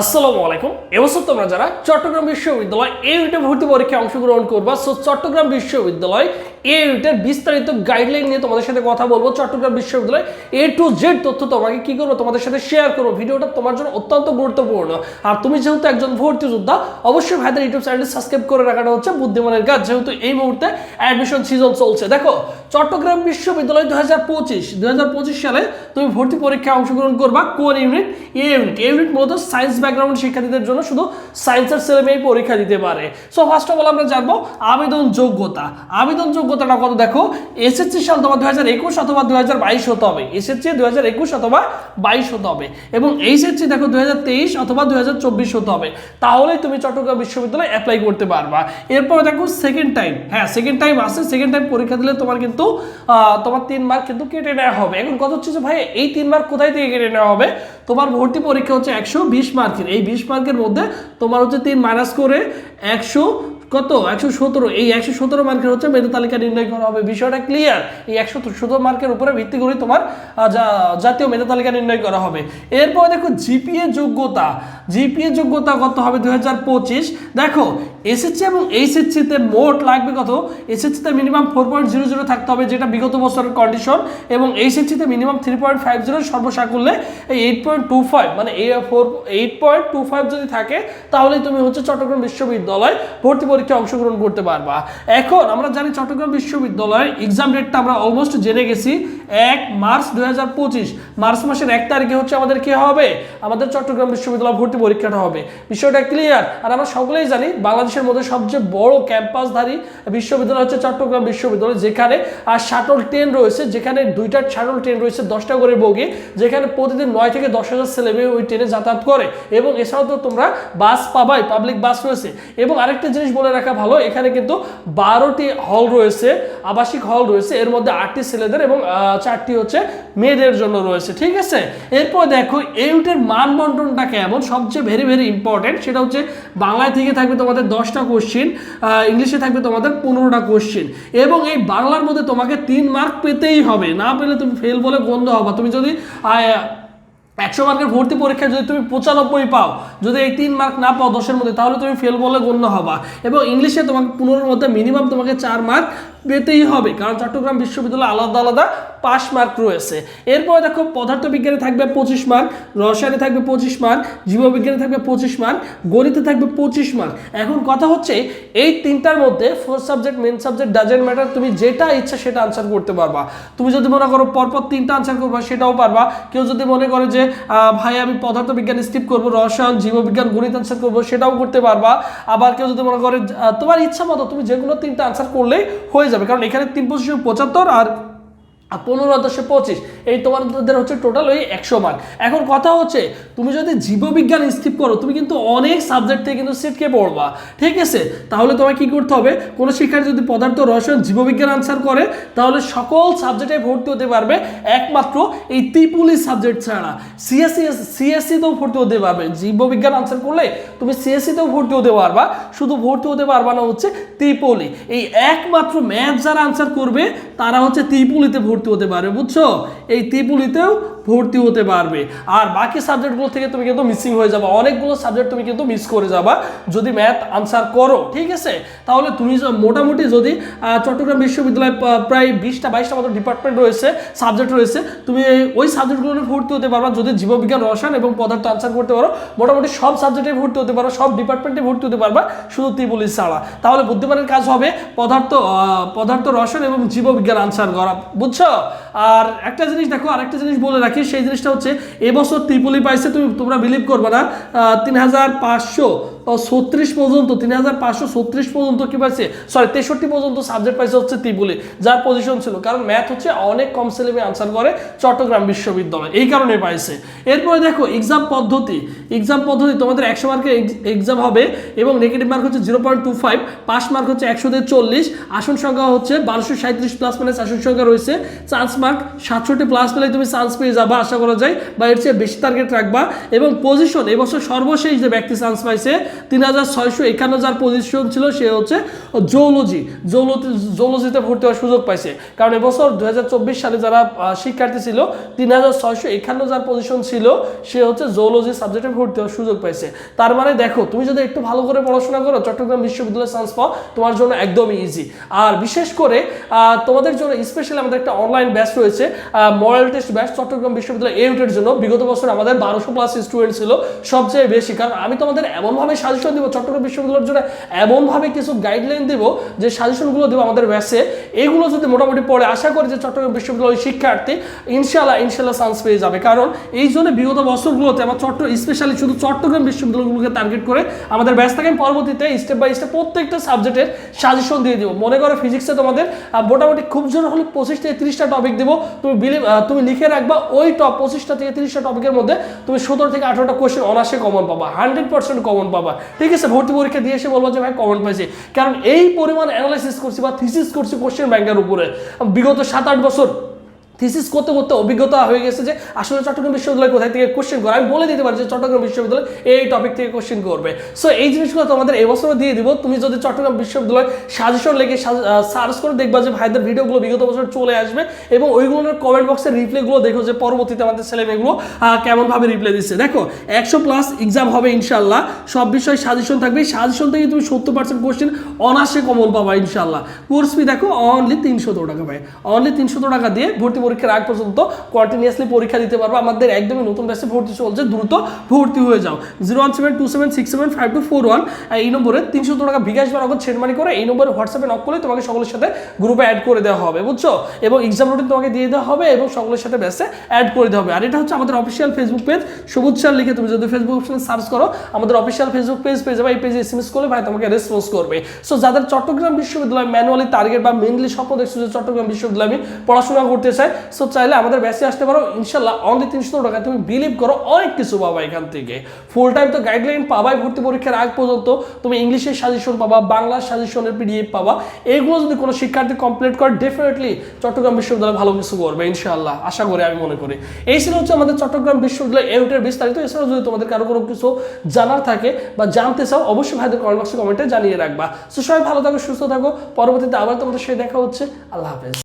আসসালামু আলাইকুম। এবছর তোমরা যারা চট্টগ্রাম বিশ্ববিদ্যালয় এই ভর্তি পরীক্ষায় অংশগ্রহণ করবা সো চট্টগ্রাম বিশ্ববিদ্যালয় ইউনিটের বিস্তারিত গাইডলাইন নিয়ে তোমাদের সাথে কথা বলব। চট্টগ্রাম বিশ্ববিদ্যালয় এ টু জেড তথ্য তোমাকে কি করব তোমাদের সাথে শেয়ার করব। ভিডিওটা তোমার জন্য অত্যন্ত গুরুত্বপূর্ণ। আর তুমি যেহেতু একজন ভর্তি যোদ্ধা, অবশ্যই ভাইদের ইউটিউব চ্যানেলটি সাবস্ক্রাইব করে রাখাটা হচ্ছে বুদ্ধিমানের কাজ। যেহেতু এই মুহূর্তে অ্যাডমিশন সিজন চলছে। দেখো, চট্টগ্রাম বিশ্ববিদ্যালয় দু হাজার পঁচিশ দু হাজার পঁচিশ সালে তুমি ভর্তি পরীক্ষায় অংশগ্রহণ করবা কোন unit A unit A unit মূলত সায়েন্স ব্যাকগ্রাউন্ড শিক্ষার্থীদের জন্য শুধু সায়েন্সের ছেলে মেয়ে পরীক্ষা দিতে পারে। সো ফার্স্ট অফ অল আমরা জানব আবেদন যোগ্যতা আবেদন যোগ্যতাটা কত দেখো? এসএসসি সাল তোমার দু হাজার একুশ অথবা দু হাজার বাইশ হতে হবে। এসএসসি দু হাজার একুশ অথবা বাইশ হতে হবে। এবং এইচএসসি দেখো দু হাজার তেইশ অথবা দু হাজার চব্বিশ হতে হবে। তাহলেই তুমি চট্টগ্রাম বিশ্ববিদ্যালয়ে অ্যাপ্লাই করতে পারবা। এরপরে দেখো সেকেন্ড টাইম হ্যাঁ সেকেন্ড টাইম আসে সেকেন্ড টাইম পরীক্ষা দিলে তোমার কিন্তু তোমার তিন মার্ক কিন্তু কেটে নেওয়া হবে। এখন কথা হচ্ছে যে ভাই এই তিন মার্ক কোথায় থেকে কেটে নেওয়া হবে? তোমার ভর্তি পরীক্ষা হচ্ছে একশো বিশ মার্কের এই বিশ মার্কের মধ্যে তোমার হচ্ছে তিন মাইনাস করে একশো কত? একশো সতেরো। এই একশো সতেরো মার্কের হচ্ছে মেধা তালিকা নির্ণয় করা হবে। বিষয়টা ক্লিয়ার এই একশো সতেরো মার্কের উপরে ভিত্তি করে তোমার জাতীয় মেধা তালিকা নির্ণয় করা হবে। এরপর দেখো জিপিএ যোগ্যতা। জিপিএ যোগ্যতা কত হবে? দুই হাজার পঁচিশ। দেখো এসএসসি এবং এইচএসসিতে মোট লাগবে কত? এসএসসিতে minimum four point zero zero থাকতে হবে, যেটা বিগত বছরের কন্ডিশন এবং এইচএসসিতে minimum three point five zero সর্বসাকুল্যে এই এইট পয়েন্ট টু ফাইভ মানে four eight point two five যদি থাকে তাহলে তুমি হচ্ছে চট্টগ্রাম বিশ্ববিদ্যালয় ভর্তি পরীক্ষায় অংশগ্রহণ করতে পারবা। এখন আমরা জানি চট্টগ্রাম বিশ্ববিদ্যালয়ের এক্সাম ডেটটা আমরা অলমোস্ট জেনে গেছি, এক মার্চ দুই হাজার পঁচিশ। মার্চ মাসের এক তারিখে হচ্ছে আমাদের কি হবে? আমাদের চট্টগ্রাম বিশ্ববিদ্যালয় ভর্তি পরীক্ষাটা হবে। বিষয়টা ক্লিয়ার আর আমরা সকলেই জানি বাংলাদেশের মধ্যে সবচেয়ে বড় ক্যাম্পাসধারী বিশ্ববিদ্যালয় হচ্ছে চট্টগ্রাম বিশ্ববিদ্যালয়, যেখানে আর শাটল ট্রেন রয়েছে, যেখানে দুইটা শাটল ট্রেন রয়েছে, দশটা করে বগি, যেখানে প্রতিদিন নয় থেকে দশ হাজার ছেলেমেয়ে ওই ট্রেনে যাতায়াত করে। এবং এছাড়াও তো তোমরা বাস পাবাই পাবলিক বাস রয়েছে। এবং আরেকটা জিনিস বলে রাখা ভালো। এখানে কিন্তু বারোটি হল রয়েছে, আবাসিক হল রয়েছে। এর মধ্যে আটটি ছেলেদের এবং চারটি হচ্ছে মেয়েদের জন্য রয়েছে, ঠিক আছে? এরপর দেখো এইটের মানবন্টনটা কেমন? সবচেয়ে ভেরি ভেরি ইম্পর্টেন্ট সেটা হচ্ছে বাংলায় থেকে থাকবে তোমাদের দশটা কোশ্চিন ইংলিশে থাকবে তোমাদের পনেরোটা কোশ্চিন এবং এই বাংলার মধ্যে তোমাকে তিন মার্ক পেতেই হবে। না পেলে তুমি ফেল বলে গন্ধ হবা। তুমি যদি একশো মার্কের ভর্তি পরীক্ষায় যদি তুমি পঁচানব্বই পাও, যদি এই তিন মার্ক না পাও দশের মধ্যে, তাহলে তুমি ফেল বলে গণ্য হবা। এবং ইংলিশে তোমাকে পনেরোর মধ্যে মিনিমাম তোমাকে চার মার্ক পেতেই হবে, কারণ চট্টগ্রাম বিশ্ববিদ্যালয়ে আলাদা আলাদা পাস মার্ক রয়েছে। এরপরে দেখো, পদার্থবিজ্ঞানে থাকবে পঁচিশ মার্ক, রসায়নে থাকবে পঁচিশ মার্ক, জীববিজ্ঞানে থাকবে পঁচিশ মার্ক, গণিতে থাকবে পঁচিশ মার্ক। এখন কথা হচ্ছে, এই তিনটার মধ্যে fourth subject main subject doesn't matter তুমি যেটা ইচ্ছা সেটা আনসার করতে পারবা। তুমি যদি মনে করো পরপর তিনটা আনসার করবা, সেটাও পারবা। কেউ যদি মনে করে যে ভাই, আমি পদার্থবিজ্ঞান স্কিপ করব, রসায়ন, জীববিজ্ঞান, গণিত আনসার করব, সেটাও করতে পারবা। আবার কেউ যদি মনে করে তোমার ইচ্ছা মতো তুমি যে কোনো তিনটা আনসার করলেই হয়ে যাবে। কারণ এখানে তিন পঁচিশ পঁচাত্তর আর পনেরো দশে পঁচিশ। এই তোমাদের হচ্ছে টোটাল ওই একশো মার্ক এখন কথা হচ্ছে, তুমি যদি জীববিজ্ঞান স্কিপ করো, তুমি কিন্তু অনেক সাবজেক্ট থেকে কিন্তু সিটকে পড়বা। ঠিক আছে? তাহলে তোমায় কি করতে হবে? কোনো শিক্ষার্থী যদি পদার্থ, রসায়ন, জীববিজ্ঞান আনসার করে, তাহলে সকল সাবজেক্টে ভর্তি হতে পারবে, একমাত্র এই ত্রিপুলি সাবজেক্ট ছাড়া। সিএসসি সিএসসিতেও ভর্তি হতে পারবে। জীববিজ্ঞান আনসার করলে তুমি সিএসসিতেও ভর্তি হতে পারবা। শুধু ভর্তি হতে পারবা না হচ্ছে ত্রিপলি। এই একমাত্র ম্যাথ যারা আনসার করবে, তারা হচ্ছে ত্রিপুলিতে ভর্তি হতে পারবে, বুঝছ? এই ত্রিপুলিতেও ভর্তি হতে পারবে। আর বাকি সাবজেক্টগুলো থেকে তুমি কিন্তু মিসিং হয়ে যাবে। অনেকগুলো সাবজেক্ট তুমি কিন্তু মিস করে যাবা। যদি ম্যাথ আনসার করো, ঠিক আছে? তাহলে তুমি মোটামুটি যদি চট্টগ্রাম বিশ্ববিদ্যালয়ে প্রায় বিশটা, বাইশটা মতো ডিপার্টমেন্ট রয়েছে সাবজেক্ট রয়েছে, তুমি ওই সাবজেক্টগুলো ভর্তি হতে পারবা। যদি জীববিজ্ঞান, রসায়ন এবং পদার্থ আনসার করতে পারো, মোটামুটি সব সাবজেক্টে ভর্তি হতে পারো সব ডিপার্টমেন্টে ভর্তি হতে পারবা, শুধু ত্রিপুলি ছাড়া। তাহলে বুদ্ধিমানের কাজ হবে পদার্থ পদার্থ, রসায়ন এবং জীববিজ্ঞান আনসার করা, বুঝছ? আর একটা জিনিস দেখো, আরেকটা জিনিস বলে রাখি সেই জিনিসটা হচ্ছে এবছর ত্রিপুলি পাইছে তুমি তোমরা বিলিভ করবে না। তিন হাজার পাঁচশো ছত্রিশ পর্যন্ত, তিন হাজার পাঁচশো ছত্রিশ পর্যন্ত কি পাইছে? সরি তেষট্টি পর্যন্ত সাবজেক্ট পাইছে হচ্ছে ত্রিপুলি, যার পজিশন ছিল। কারণ ম্যাথ হচ্ছে অনেক কম ছেলেমেয়ে আনসার করে চট্টগ্রাম বিশ্ববিদ্যালয়। এই কারণে পাইছে। এরপরে দেখো এক্সাম পদ্ধতি। এক্সাম পদ্ধতি, তোমাদের একশো মার্কের এক্সাম হবে এবং নেগেটিভ মার্ক হচ্ছে zero point two five pass mark হচ্ছে একশো দিয়ে চল্লিশ আসন সংখ্যা হচ্ছে বারোশো সাঁত্রিশ প্লাস মাইনাস আসন সংখ্যা রয়েছে। চান্স মার্ক সাতষট্টি প্লাস পেলে তুমি চান্স পেয়ে যাবা, আশা করা যায়। বা এর চেয়ে বেশি টার্গেট রাখবা। এবং পজিশন এবছর সর্বশেষ যে ব্যক্তি চান্স পাইছে তিন হাজার ছয়শো একান্ন যার পজিশন ছিল, সে হচ্ছে জৌলজি জৌলজি জৌলজিতে ভর্তি হওয়ার সুযোগ পাইছে। কারণ এবছর দু সালে যারা শিক্ষার্থী ছিল, তিন হাজার ছয়শো একান্ন যার পজিশন ছিল, সে হচ্ছে জৌলজি সাবজেক্টে ভর্তি হওয়ার সুযোগ পাইছে। তার মানে দেখো, তুমি যদি একটু ভালো করে পড়াশোনা করো, চট্টগ্রাম বিশ্ববিদ্যালয়ে চান্স পাও, তোমার জন্য একদমই ইজি আর বিশেষ করে তোমাদের জন্য স্পেশালি আমাদের একটা অনলাইন ব্যাচ রয়েছে মডেল টেস্ট ব্যাচ চট্টগ্রাম বিশ্ববিদ্যালয় এউটের জন্য। বিগত বছর আমাদের বারোশো প্লাস স্টুডেন্ট ছিল, সবচেয়ে বেশি। কারণ আমি তোমাদের এমনভাবে সাজেশন দিব, চট্টগ্রাম বিশ্ববিদ্যালয়ের জন্য এমনভাবে কিছু গাইডলাইন দিব যে সাজেশনগুলো দেবো আমাদের ব্যাচে এগুলো যদি মোটামুটি পড়ে, আশা করি যে চট্টগ্রাম বিশ্ববিদ্যালয়ের শিক্ষার্থী ইনশাল্লাহ ইনশাল্লাহ চান্স পেয়ে যাবে। কারণ এই জন্য বিগত বছরগুলোতে আমার চট্ট স্পেশালি শুধু চট্টগ্রাম বিশ্ববিদ্যালয়গুলোকে টার্গেট করে আমাদের ব্যাচ থেকে পরবর্তীতে স্টেপ বাই স্টেপ প্রত্যেকটা সাবজেক্টের সাজেশন দিয়ে দিব। মনে করো ফিজিক্সে তোমাদের মোটামুটি খুব জোর হলে পঁচিশ থেকে তিরিশটা টপিক দেবো। তুমি বিলিভ তুমি লিখে রাখবা ওই টপ পঁচিশটা থেকে তিরিশটা টপিকের মধ্যে তুমি সতেরো থেকে আঠারোটা কোশ্চেন অনার্সে কমন পাবা হান্ড্রেড পার্সেন্ট কমন পাবা। ঠিক আছে, ভর্তি পরীক্ষা দিয়ে এসে বলব যে, ভাই কমন পাইছি। কারণ এই পরিমাণ অ্যানালাইসিস করছি বা থিসিস করছি কোশ্চেন ব্যাংকের উপরে। বিগত সাত আট বছর থিসিস করতে করতে অভিজ্ঞতা হয়ে গেছে যে আসলে চট্টগ্রাম বিশ্ববিদ্যালয় কোথায় থেকে কোশ্চেন করে? আমি বলে দিতে পারি যে চট্টগ্রাম বিশ্ববিদ্যালয় এই টপিক থেকে কোশ্চেন করবে। সো এই জিনিসগুলো তোমাদের এবছরও দিয়ে দিব। তুমি যদি চট্টগ্রাম বিশ্ববিদ্যালয় সাজেশন লেগে সার্চ করে দেখবা যে ভাইদের ভিডিওগুলো বিগত বছর চলে আসবে এবং ওইগুলোর কমেন্ট বক্সের রিপ্লাইগুলো দেখো যে পরবর্তীতে আমাদের ছেলে মেয়েগুলো কেমনভাবে রিপ্লাই দিচ্ছে। দেখো, একশো প্লাস এক্সাম হবে ইনশাল্লাহ সব বিষয় সাজেশন থাকবে। সাজেশন থেকে তুমি সত্তর পার্সেন্ট কোশ্চেন অনার্সে কমল পাবা ইনশাল্লাহ কোর্স ফি দেখো অনলি তিনশো টাকা পায় অনলি তিনশো টাকা দিয়ে ভর্তি পরীক্ষার আগ পর্যন্ত কন্টিনিউয়াসলি পরীক্ষা দিতে পারব। আমাদের একদমই নতুন ব্যাচে ভর্তি চলছে, দ্রুত ভর্তি হয়ে যাও। Zero one seven two seven six seven five two four one এই নম্বরে তিনশো টাকা বিকাশ বা নগদ ছেড়মানি করে এই নম্বরে হোয়াটসঅ্যাপে নক করলে তোমাকে সকলের সাথে গ্রুপে অ্যাড করে দেওয়া হবে, বুঝছ? এবং এক্সাম রুটিন তোমাকে দিয়ে দেওয়া হবে এবং সকলের সাথে ব্যাচে অ্যাড করে দেওয়া হবে। আর এটা হচ্ছে আমাদের official Facebook page Sabuj sir লিখে তুমি যদি ফেসবুক অপশনে সার্চ করো, আমাদের অফিসিয়াল ফেসবুক পেজ পেয়ে যাবে, এই পেজে এস করলে ভাই তোমাকে রেসপন্স করবে। সো যাদের চট্টগ্রাম বিশ্ববিদ্যালয় ম্যানুয়ালি টার্গেট বা মেনলি স্বপ্ন দেখছ যে চট্টগ্রাম বিশ্ববিদ্যালয় আমি পড়াশোনা করতে চাই সো চাইলে আমাদের ব্যাচে আসতে পারো। ইনশাল্লাহ অনলি তিনশো টাকা তুমি বিলিভ করো অনেক কিছু পাবা এখান থেকে। ফুল টাইম তো গাইডলাইন পাবাই ভর্তি পরীক্ষার আগ পর্যন্ত। তুমি ইংলিশের সাজেশন পাবা, বাংলা সাজেশনের পিডিএফ পাবা। এগুলো যদি কোনো শিক্ষার্থী কমপ্লিট করে ডেফিনেটলি চট্টগ্রাম বিশ্ববিদ্যালয় ভালো কিছু করবে, ইনশাআল্লাহ। আশা করি, আমি মনে করি। এই ছিল হচ্ছে আমাদের চট্টগ্রাম বিশ্ববিদ্যালয় এউটের বিস্তারিত। এছাড়াও যদি তোমাদের কারও কোনো কিছু জানার থাকে বা জানতে চাও, অবশ্যই ভাইদের কমেন্ট বক্সে কমেন্টে জানিয়ে রাখবা। সো সবাই ভালো থাকো, সুস্থ থাকো। পরবর্তীতে আবার তোমাদের সেই দেখা হচ্ছে। আল্লাহ হাফেজ।